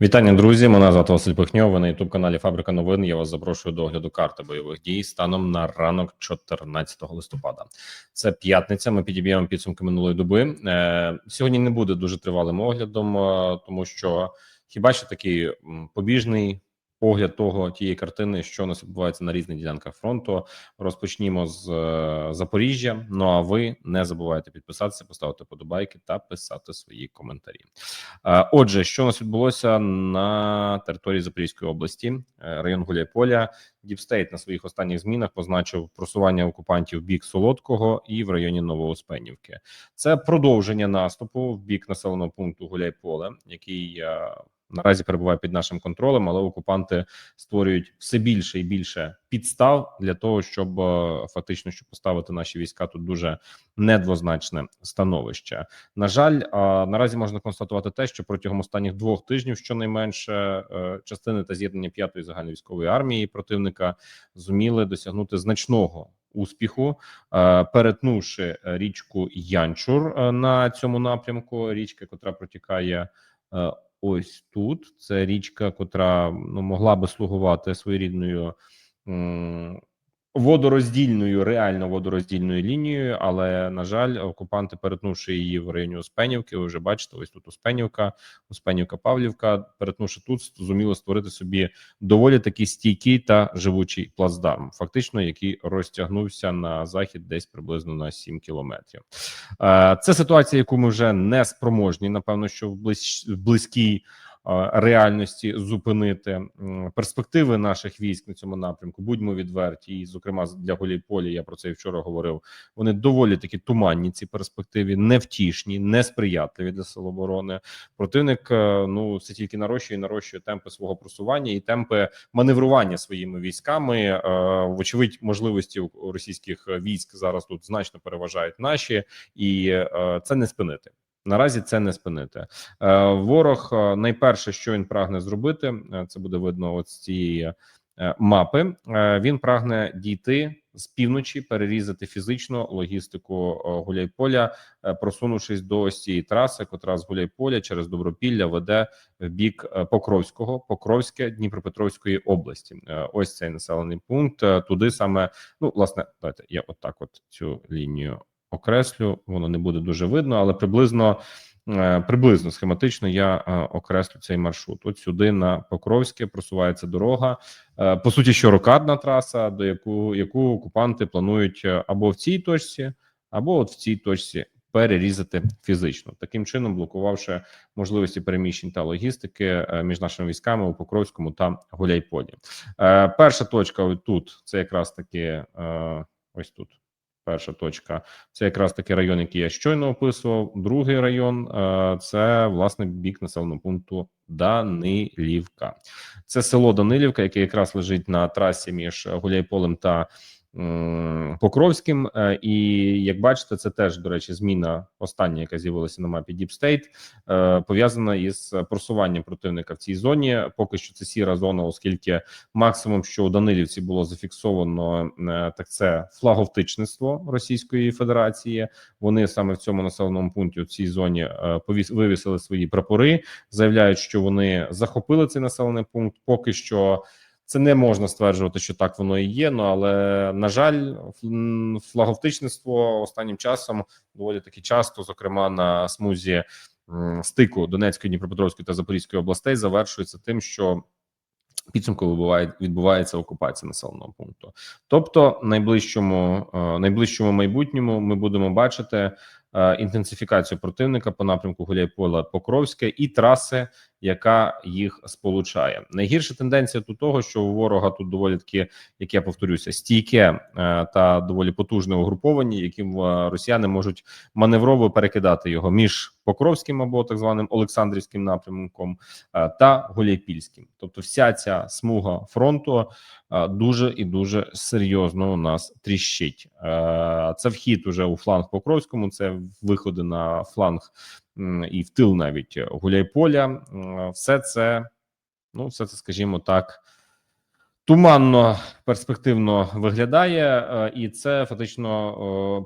Вітання, друзі. Мене звати Василь Пихньов. Ви на ютуб каналі Фабрика новин. Я вас запрошую до огляду карти бойових дій станом на ранок 14 листопада. Це п'ятниця. Ми підіб'ємо підсумки минулої доби. Е, сьогодні не буде дуже тривалим оглядом, е, тому що хіба що такий побіжний погляд того тієї картини, що у нас відбувається на різних ділянках фронту. Розпочнімо з е, Запоріжжя. Ну а ви не забувайте підписатися, поставити подобайки та писати свої коментарі. Е, Отже, що у нас відбулося на території Запорізької області, Е, район Гуляйполя. Діпстейт на своїх останніх змінах позначив просування окупантів в бік Солодкого і в районі Новоуспенівки. Це продовження наступу в бік населеного пункту Гуляйполе, який наразі перебуває під нашим контролем, але окупанти створюють все більше і більше підстав для того, щоб е, фактично щоб поставити наші війська тут дуже недвозначне становище. На жаль, наразі можна констатувати те, що протягом останніх двох тижнів, щонайменше, е, частини та з'єднання п'ятої загальновійськової армії противника зуміли досягнути значного. Успіху, е, перетнувши річку Янчур на цьому напрямку, річка, котра протікає ось тут. Це річка, котра ну могла би слугувати своєрідною водороздільною, реально водороздільною лінією, але на жаль, окупанти, перетнувши її в районі Успенівки, ви вже бачите, ось тут Успенівка, Успенівка, Павлівка, перетнувши тут, зуміло створити собі доволі такий стійкий та живучий плацдарм, фактично, який розтягнувся на захід десь приблизно на 7 кілометрів. Е, Це ситуація, яку ми вже не спроможні, напевно, що в близькій реальності зупинити перспективи наших військ на цьому напрямку. Будьмо відверті, і зокрема для Голійполі, я про це і вчора говорив. Вони доволі такі туманні. Ці перспективи невтішні, несприятливі для сил оборони. Противник е, ну все тільки нарощує, нарощує темпи свого просування і темпи маневрування своїми військами. Е, Вочевидь, можливості російських військ зараз тут значно переважають наші, і е, це не спинити. Наразі це не спинити. Е, Ворог е, найперше, що він прагне зробити, е, це буде видно от з цієї мапи. Він прагне дійти з півночі, перерізати фізично логістику Гуляйполя, просунувшись до ось цієї траси, котра з Гуляйполя через Добропілля веде в бік Покровського, Покровське Дніпропетровської області. Ось цей населений пункт. Туди саме ну власне, давайте я отак, от цю лінію окреслю. Воно не буде дуже видно, але приблизно. е, Приблизно схематично я е, окреслю цей маршрут. От сюди на Покровське просувається дорога. Е, По суті, що рокадна траса, до яку яку окупанти планують або в цій точці, або от в цій точці перерізати фізично, таким чином блокувавши можливості переміщень та логістики між нашими військами у Покровському та Гуляйполі. Перша точка тут це якраз таки ось тут. Перша точка це якраз такий район, який я щойно описував. Другий район е, це власне бік населеного пункту Данилівка. Це село Данилівка, яке якраз лежить на трасі між Гуляйполем та Покровським. Е, І як бачите, це теж до речі, зміна остання, яка з'явилася на мапі Deep State, е, пов'язана із просуванням противника в цій зоні. Поки що це сіра зона, оскільки максимум, що у Данилівці було зафіксовано, е, так це флаговтичництво Російської Федерації. Вони саме в цьому населеному пункті в цій зоні повіс вивісили свої прапори, заявляють, що вони захопили цей населений пункт. Поки що. Це не можна стверджувати, що так воно і є. Ну але на жаль, флаговтичництво останнім часом доволі таки часто, зокрема на смузі стику Донецької, Дніпропетровської та Запорізької областей, завершується тим, що підсумку відбувається окупація населеного пункту. Тобто, найближчому е, найближчому майбутньому ми будемо бачити е, інтенсифікацію противника по напрямку Гуляйпола Покровське і траси, яка їх сполучає. Найгірша тенденція тут того, що у ворога тут доволі таки, як я повторюся, стійке е, та доволі потужне угруповання, яким е, росіяни можуть маневрово перекидати його між Покровським або так званим Олександрівським напрямком е, та Гуляйпільським. Тобто, вся ця смуга фронту дуже і дуже серйозно у нас тріщить. Це вхід уже у фланг Покровському, це виходи на фланг і в тил навіть Гуляйполя. М, Все це, ну, все це, скажімо так. Туманно перспективно виглядає, е, і це фактично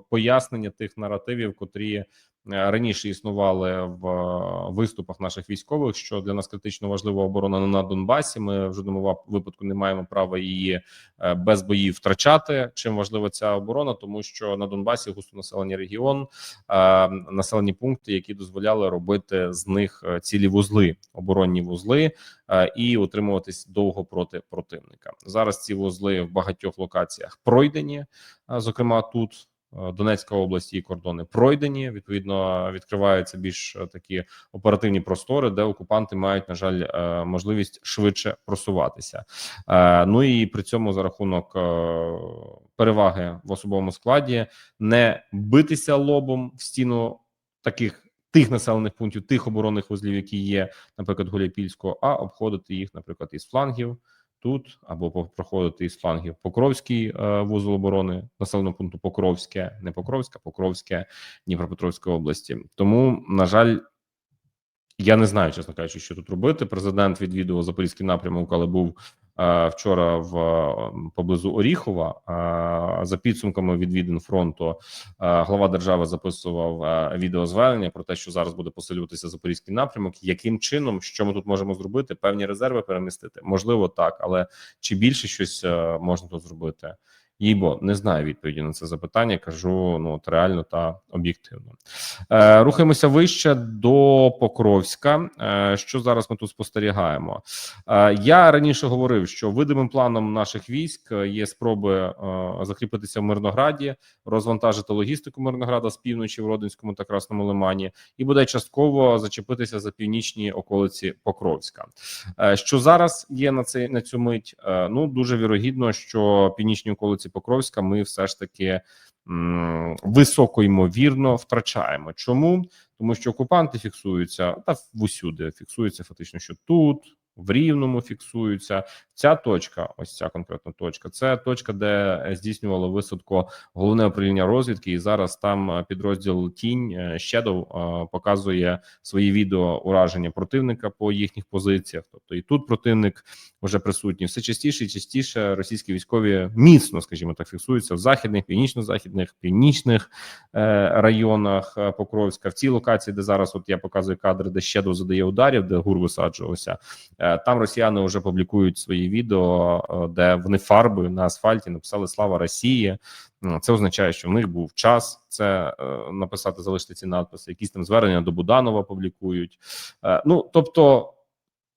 е, пояснення тих наративів, котрі е, раніше існували в е, виступах наших військових, що для нас критично важлива оборона на Донбасі. Ми в жодному випадку не маємо права її е, без боїв втрачати. Чим важлива ця оборона, тому що на Донбасі густонаселений регіон, е, населені пункти, які дозволяли робити з них е, цілі вузли, оборонні вузли е, і утримуватись довго проти противника. Зараз ці вузли в багатьох локаціях пройдені, е, зокрема тут. Е, Донецька область і кордони пройдені. Відповідно, відкриваються більш е, такі оперативні простори, де окупанти мають на жаль е, можливість швидше просуватися. Ну і при цьому за рахунок переваги в особовому складі не битися лобом в стіну таких. Тих населених пунктів, тих оборонних вузлів, які є, наприклад, Гуляйпільського, а обходити їх, наприклад, із флангів тут, або проходити із флангів Покровський е, вузол оборони населеного пункту Покровське, не Покровська, Покровське Дніпропетровської області. Тому, на жаль, я не знаю, чесно кажучи, що тут робити. Президент відвідував Запорізький напрямок, але був вчора в е, поблизу Оріхова. Е, за підсумками відвідин фронту, е, глава держави записував е, відеозвернення про те, що зараз буде посилюватися Запорізький напрямок. Яким чином, що ми тут можемо зробити? Певні резерви перемістити? Можливо, так, але чи більше щось е, можна тут зробити? Їбо не знаю відповіді на це запитання. Кажу ну от реально та об'єктивно. Е, рухаємося вище до Покровська. Е, що зараз ми тут спостерігаємо? Е, я раніше говорив, що видимим планом наших військ є спроби е, закріпитися в Мирнограді, розвантажити логістику Мирнограда з півночі в Родинському та Красному Лимані, і буде частково зачепитися за північні околиці Покровська. Е, Що зараз є на цей на цю мить? Е, Ну дуже вірогідно, що північні околиці Покровська ми все ж таки високоймовірно втрачаємо. Чому? Тому що окупанти фіксуються та усюди фіксуються фактично, що тут. В рівному фіксуються ця точка, ось ця конкретна точка. Це точка, де е, здійснювало висадку головне управління розвідки, і зараз там е, підрозділ Тінь Shadow е, показує свої відео ураження противника по їхніх позиціях. Тобто і тут противник вже присутній. Все частіше і частіше російські військові міцно, скажімо так, фіксуються в західних, північно-західних, північних районах Покровська. В цій локації, де зараз от я показую кадри, де Shadow задає ударів, де гур висаджувався. Е, Там росіяни вже публікують свої відео, е, де вони фарбою на асфальті написали Слава Росії. Це означає, що в них був час це е, написати, залишити ці надписи. Якісь там звернення до Буданова публікують. Ну тобто.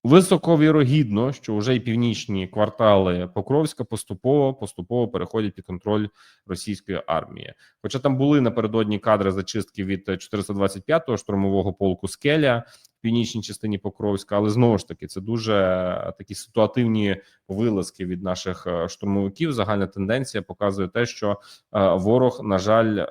Високо вірогідно, що вже і північні квартали Покровська поступово поступово переходять під контроль російської армії. Хоча там були напередодні кадри зачистки від 425-го штурмового полку Скеля північній частині Покровська, але знову ж таки це дуже е, такі ситуативні вилазки від наших е, штурмовиків. Загальна тенденція показує те, що е, ворог, на жаль,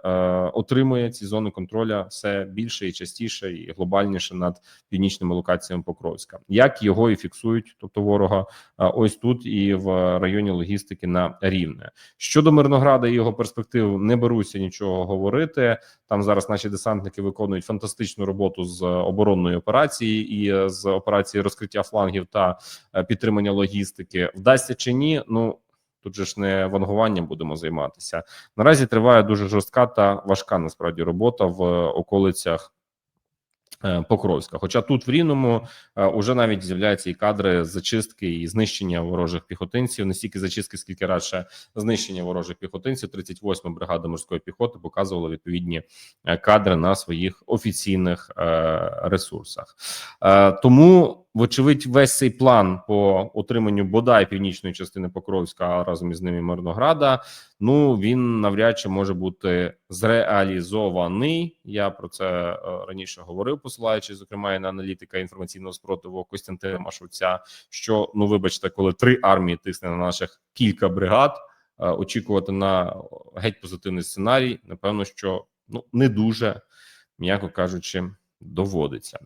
отримує ці зони контроля все більше і частіше і глобальніше над північними локаціями Покровська. Як його і фіксують, тобто ворога, ось тут і в районі логістики на рівне щодо Мирнограда і його перспектив, не беруся нічого говорити. Там зараз наші десантники виконують фантастичну роботу з оборонної операції і е, з операції розкриття флангів та е, підтримання логістики. Вдасться чи ні? Ну тут же ж не вангуванням будемо займатися. Наразі триває дуже жорстка та важка насправді робота в околицях. Е, Покровська, хоча тут в Рівному вже уже навіть з'являються і кадри зачистки і знищення ворожих піхотинців, не стільки зачистки, скільки радше знищення ворожих піхотинців. 38 бригада морської піхоти показувала відповідні е, кадри на своїх офіційних е, ресурсах. Е, тому, вочевидь, весь цей план по утриманню бодай північної частини Покровська разом із ними Мирнограда. Ну він навряд чи може бути зреалізований. Я про це е, раніше говорив, посилаючись зокрема і на аналітика інформаційного спротиву Костянтина Машовця. Що ну, вибачте, коли три армії тисне на наших кілька бригад, е, очікувати на геть позитивний сценарій, напевно, що ну не дуже, м'яко кажучи. Доводиться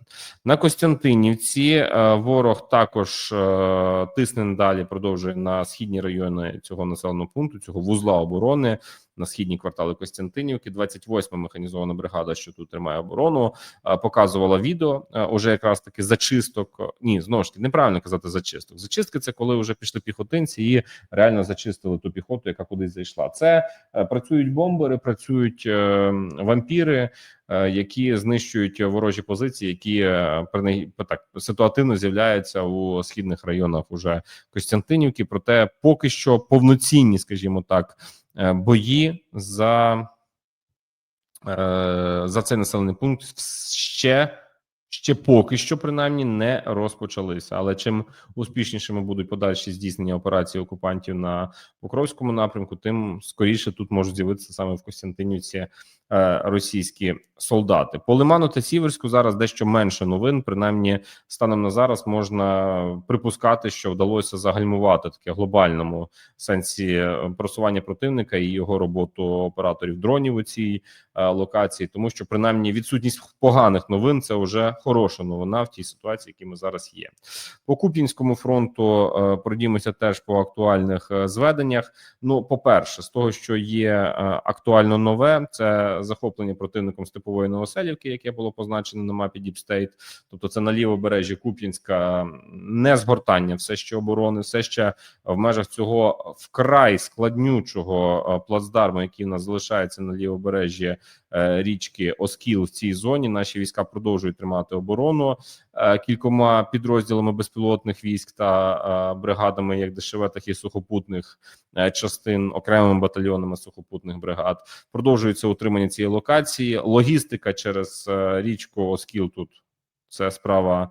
на Костянтинівці. е, Ворог також е, тисне далі, продовжує на східні райони цього населеного пункту, цього вузла оборони. На східні квартали Костянтинівки. 28-ма механізована бригада, що тут тримає оборону, е, показувала відео е, уже якраз таки зачисток. Ні, знову ж таки, неправильно казати зачисток. Зачистки це коли вже пішли піхотинці і реально зачистили ту піхоту, яка кудись зайшла. Це е, працюють бомбери, працюють е, вампіри, е, які знищують ворожі позиції, які е, так ситуативно з'являються у східних районах уже Костянтинівки. Проте поки що повноцінні, скажімо так, е, бої за, е, за цей населений пункт ще. Ще поки що принаймні не розпочалися. Але чим успішнішими будуть подальші здійснення операції окупантів на Покровському напрямку, тим скоріше тут можуть з'явитися саме в Костянтинівці е, російські солдати. По Лиману та Сіверську зараз дещо менше новин. Принаймні, станом на зараз можна припускати, що вдалося загальмувати таке глобальному сенсі е, просування противника і його роботу операторів дронів у цій е, локації, тому що принаймні відсутність поганих новин це вже хороша новина в тій ситуації, які ми зараз є. По Куп'янському фронту е, пройдімося теж по актуальних е, зведеннях. Ну, по перше, з того, що є е, актуально нове, це захоплення противником степової Новоселівки, яке було позначено на мапі Діпстейт. Тобто, це на лівобережжі Куп'янська не згортання, все ще оборони, все ще в межах цього вкрай складнючого е, плацдарму, який в нас залишається на лівобережжі е, річки Оскіл в цій зоні. Наші війська продовжують тримати оборону кількома підрозділами безпілотних військ та е, бригадами, як ДШВ, так і сухопутних е, частин, окремими батальйонами сухопутних бригад. Продовжується утримання цієї локації. Логістика через е, річку Оскіл тут це справа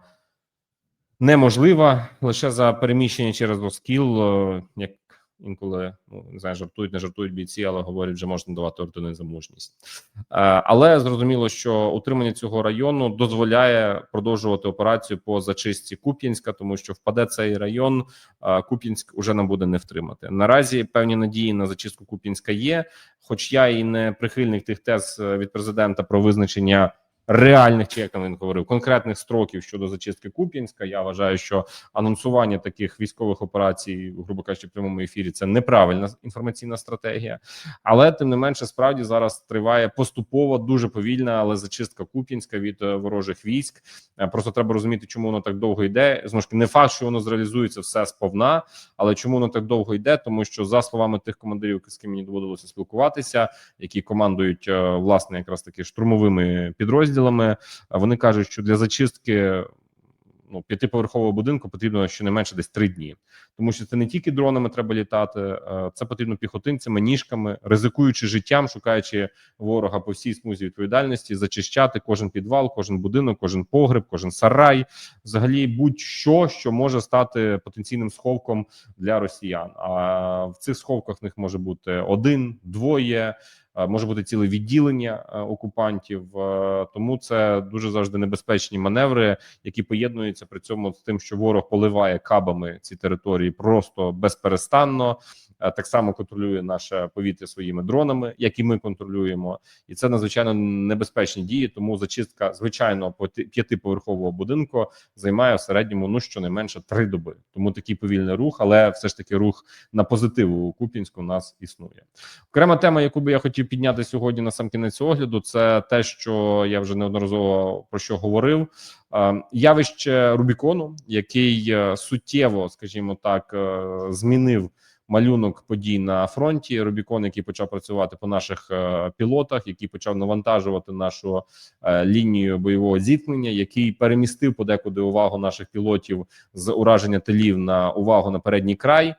неможлива лише за переміщення через Оскіл, е, як інколи ну не знаю, жартують, не жартують бійці, але говорять, вже можна давати ордени за мужність. Е, Але зрозуміло, що утримання цього району дозволяє продовжувати операцію по зачистці Куп'янська, тому що впаде цей район. е, Куп'янськ уже нам буде не втримати. Наразі певні надії на зачистку Куп'янська є. Хоч я і не прихильник тих тез е, від президента про визначення реальних чи як він говорив конкретних строків щодо зачистки Куп'янська. Я вважаю, що анонсування таких військових операцій, грубо кажучи, в прямому ефірі це неправильна інформаційна стратегія. Але тим не менше, справді зараз триває поступово дуже повільна, але зачистка Куп'янська від е, ворожих військ. Е, Просто треба розуміти, чому воно так довго йде. Знову не факт, що воно зреалізується все сповна, але чому воно так довго йде? Тому що за словами тих командирів, з ким мені доводилося спілкуватися, які командують е, власне якраз таки штурмовими підрозділами, е, вони кажуть, що для зачистки. Ну, п'ятиповерхового будинку потрібно щонайменше десь три дні, тому що це не тільки дронами треба літати, е, це потрібно піхотинцями, ніжками, ризикуючи життям, шукаючи ворога по всій смузі відповідальності, зачищати кожен підвал, кожен будинок, кожен погреб, кожен сарай, взагалі будь-що, що може стати потенційним сховком для росіян. А в цих сховках в них може бути один, двоє. Е, Може бути ціле відділення е, окупантів, е, тому це дуже завжди небезпечні маневри, які поєднуються при цьому з тим, що ворог поливає кабами ці території просто безперестанно. Так само контролює наше повітря своїми дронами, як і ми контролюємо, і це надзвичайно небезпечні дії. Тому зачистка звичайного поти- п'ятиповерхового будинку займає в середньому ну щонайменше три доби. Тому такий повільний рух, але все ж таки рух на позитиву у Купінську у нас існує. Окрема тема, яку би я хотів підняти сьогодні на сам кінець огляду, це те, що я вже неодноразово про що говорив. Е, Явище Рубікону, який е, суттєво, скажімо так, е, змінив малюнок подій на фронті. Рубікон, який почав працювати по наших пілотах, який почав навантажувати нашу лінію бойового зіткнення, який перемістив подекуди увагу наших пілотів з ураження тилів на увагу на передній край.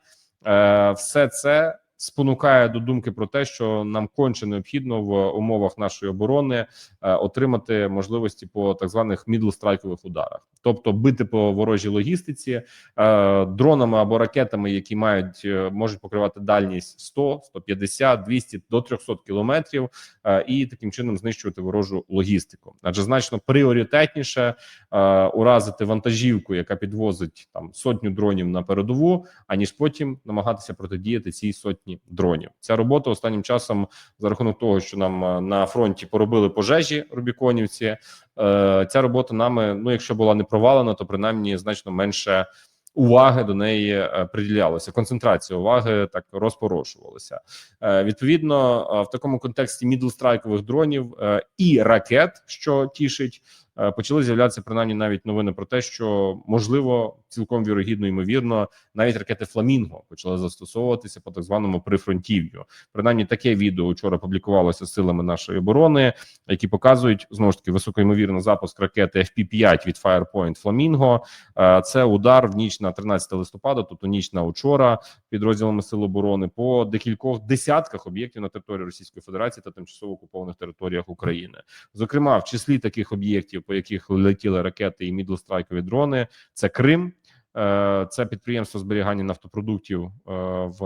Все це спонукає до думки про те, що нам конче необхідно в умовах нашої оборони е, отримати можливості по так званих мідлстрайкових ударах, тобто бити по ворожій логістиці е, дронами або ракетами, які мають е, можуть покривати дальність 100, 150, 200 до 300 кілометрів, е, і таким чином знищувати ворожу логістику. Адже значно пріоритетніше е, уразити вантажівку, яка підвозить там сотню дронів на передову, аніж потім намагатися протидіяти цій сотні дронів. Ця робота останнім часом за рахунок того, що нам е, на фронті поробили пожежі Рубіконівці. Е, Ця робота нами, ну якщо була не провалена, то принаймні значно менше уваги до неї е, приділялося. Концентрація уваги так розпорошувалася. Е, Відповідно, в такому контексті мідлстрайкових дронів і ракет, що тішить. Е, Почали з'являтися принаймні навіть новини про те, що можливо цілком вірогідно ймовірно навіть ракети Фламінго почали застосовуватися по так званому прифронтів'ю. Принаймні таке відео вчора публікувалося силами нашої оборони, які показують знову ж таки високоймовірно запуск ракети FP-5 від Firepoint Фламінго. Е, Це удар в ніч на 13 листопада, тобто ніч на учора, підрозділами сил оборони по декількох десятках об'єктів на території Російської Федерації та тимчасово окупованих територіях України. Зокрема, в числі таких об'єктів, по яких летіли ракети і мідлстрайкові дрони, це Крим. е, Це підприємство зберігання нафтопродуктів е, в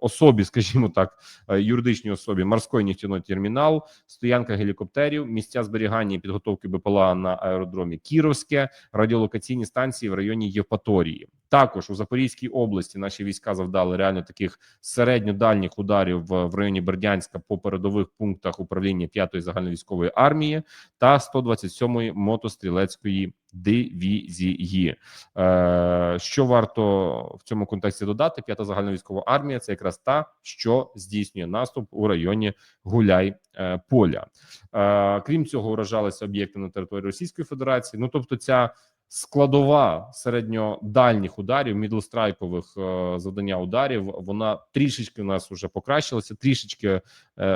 особі, скажімо так, е, юридичній особі морської нефтяної термінал, стоянка гелікоптерів, місця зберігання і підготовки БПЛА на аеродромі Кіровське, радіолокаційні станції в районі Євпаторії. Також у Запорізькій області наші війська завдали реально таких середньодальніх ударів в, районі Бердянська по передових пунктах управління 5-ї загальновійськової армії та 127-ї мотострілецької дивізії. Е, що варто в цьому контексті додати? П'ята загальновійськова армія це якраз та, що здійснює наступ у районі Гуляй е, Поля. Е, крім цього, уражалися об'єкти на території Російської Федерації. Ну тобто, ця складова середньодальніх ударів, мідлстрайкових е, завдання ударів, вона трішечки у нас вже покращилася, трішечки е,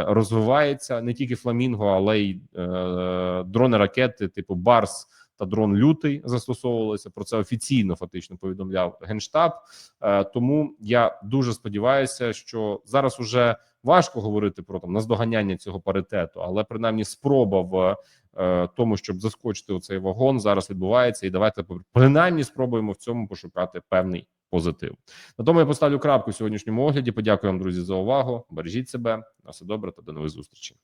розвивається не тільки фламінго, але й е, дрони ракети, типу Барс та дрон Лютий застосовувалися. Про це офіційно фактично повідомляв генштаб. Тому я дуже сподіваюся, що зараз уже важко говорити про там наздоганяння цього паритету, але принаймні спроба в е, тому, щоб заскочити у цей вагон, зараз відбувається, і давайте принаймні спробуємо в цьому пошукати певний позитив. На тому я поставлю крапку в сьогоднішньому огляді. Подякую вам, друзі, за увагу. Бережіть себе, на все добре та до нових зустрічей.